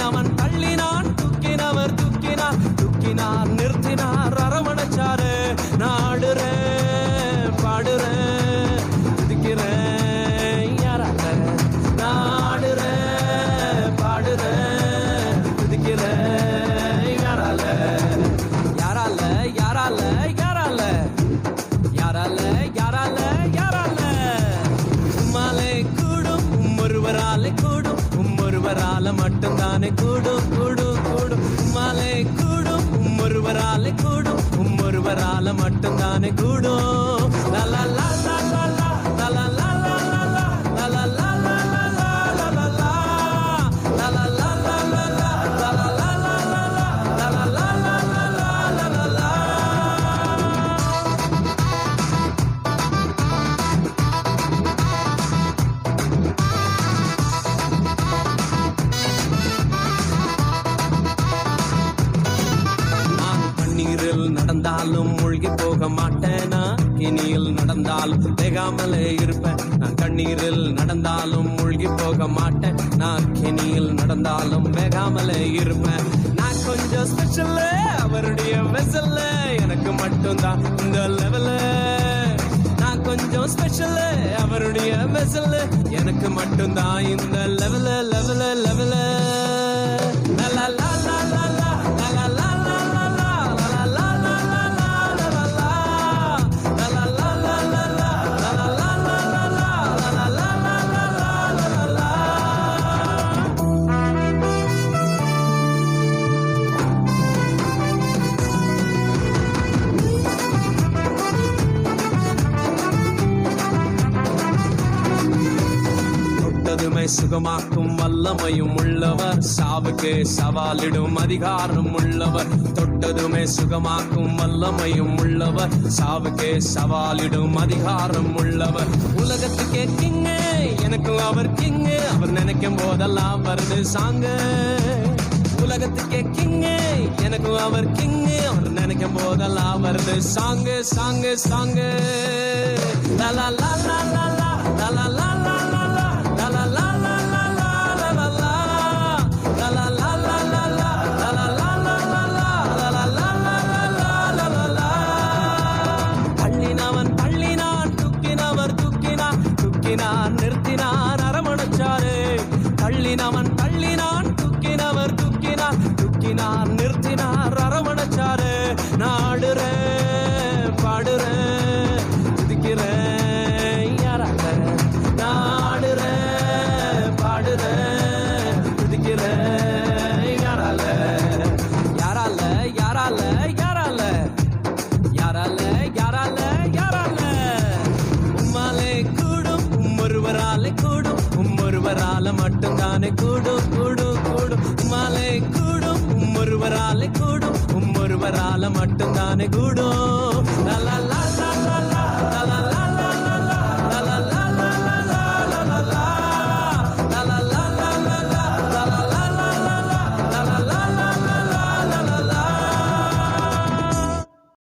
அவன் உம்மொருவரால மட்டும்தானே கூடும் கூடும் கூடும். உம்மாலே கூடும் உம்மொருவரால கூடும். உம்மொருவரால மட்டும்தானே கூடும். லலலா நடந்தாலும் மூழ்கி போக மாட்டேனா இனியில் நடந்தாலும் வேகாமலே இருப்பேன். நான் கண்ணீரில் நடந்தாலும் மூழ்கி போக மாட்டேன். நான் கிணியில் நடந்தாலும் வேகாமலே இருப்பேன். நான் கொஞ்சம் ஸ்பெஷல் அவருடைய வெசல்ல எனக்கு மட்டும்தான் இந்த லெவலு நான் கொஞ்சம் ஸ்பெஷல் அவருடைய வெசல் எனக்கு மட்டும்தான் இந்த லெவல லெவல லெவல மனமை சுகமாக்கும் வல்லமையும் உள்ளவர். சாவுக்கு சவாலிடும் அதிகாரம் உள்ளவர். தொட்டதுமே சுகமாக்கும் வல்லமையும் உள்ளவர். சாவுக்கு சவாலிடும் அதிகாரம் உள்ளவர். உலகத்துக்கே கிங்கு எனக்கும் அவர் கிங்கு. அவர் நினைக்கும் போதெல்லாம் வருது சாங்கு. உலகத்துக்கே கிங்கு எனக்கும் அவர் கிங்கு. அவர் நினைக்கும் போதெல்லாம் வருது சாங்கு சாங்கு சாங்கு. லா லா லா லா தள்ளினான் அரமணிச்சாரு தள்ளினவன் தள்ளினான் துக்கினவர் துக்கினான் துக்கினான் நிறுத்தி మురువరాల మట్టుగానే కూడు కూడు కూడు. మాలే కూడు మురువరాలే కూడు మురువరాల మట్టుగానే కూడు. లలా